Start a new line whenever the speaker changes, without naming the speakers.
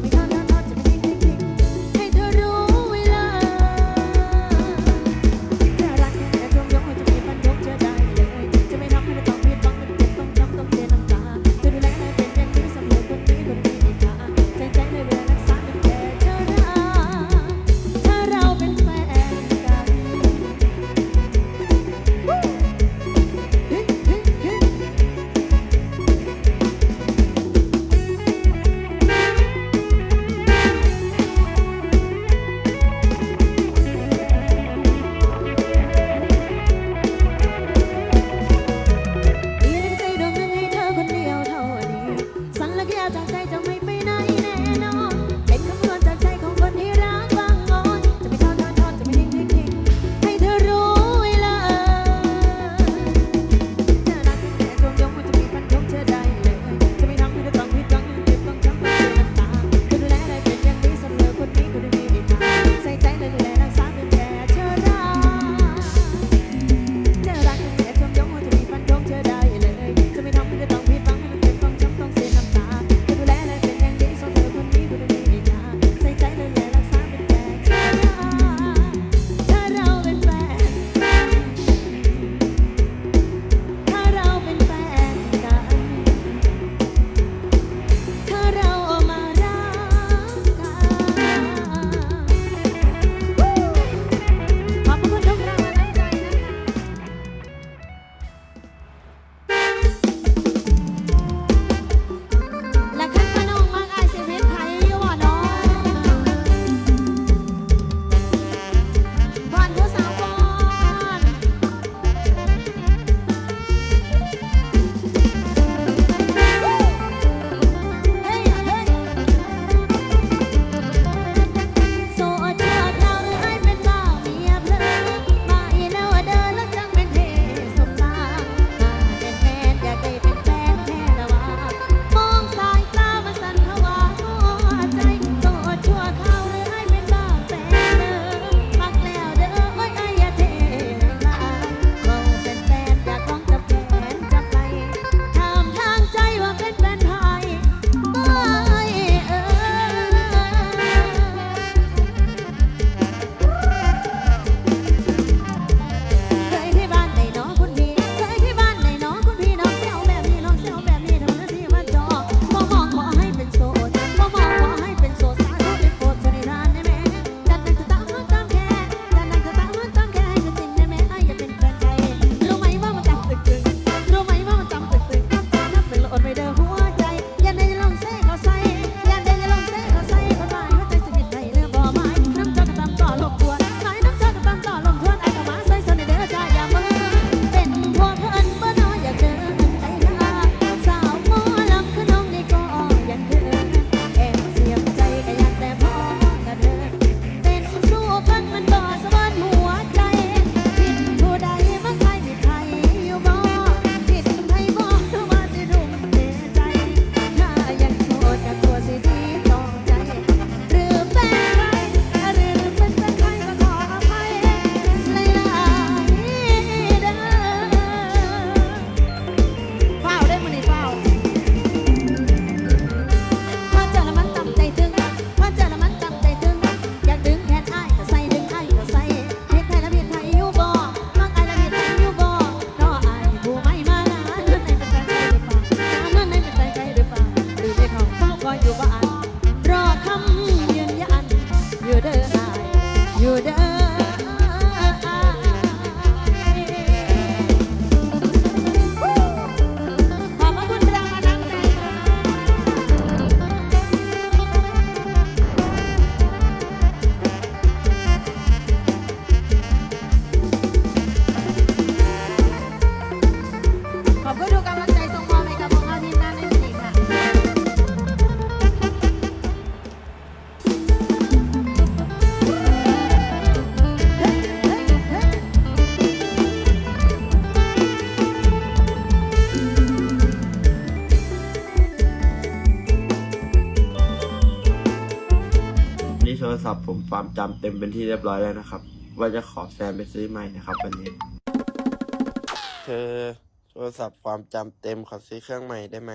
ไม่ได้ ที่โทร
ศัพท์ผมความจำเต็มเป็นที่เรียบร้อยแล้วนะครับ ว่าจะขอแซมไปซื้อใหม่นะครับวันนี้ เธอโทรศัพท์ความจำเต็มขอซื้อเครื่องใหม่ได้ไหม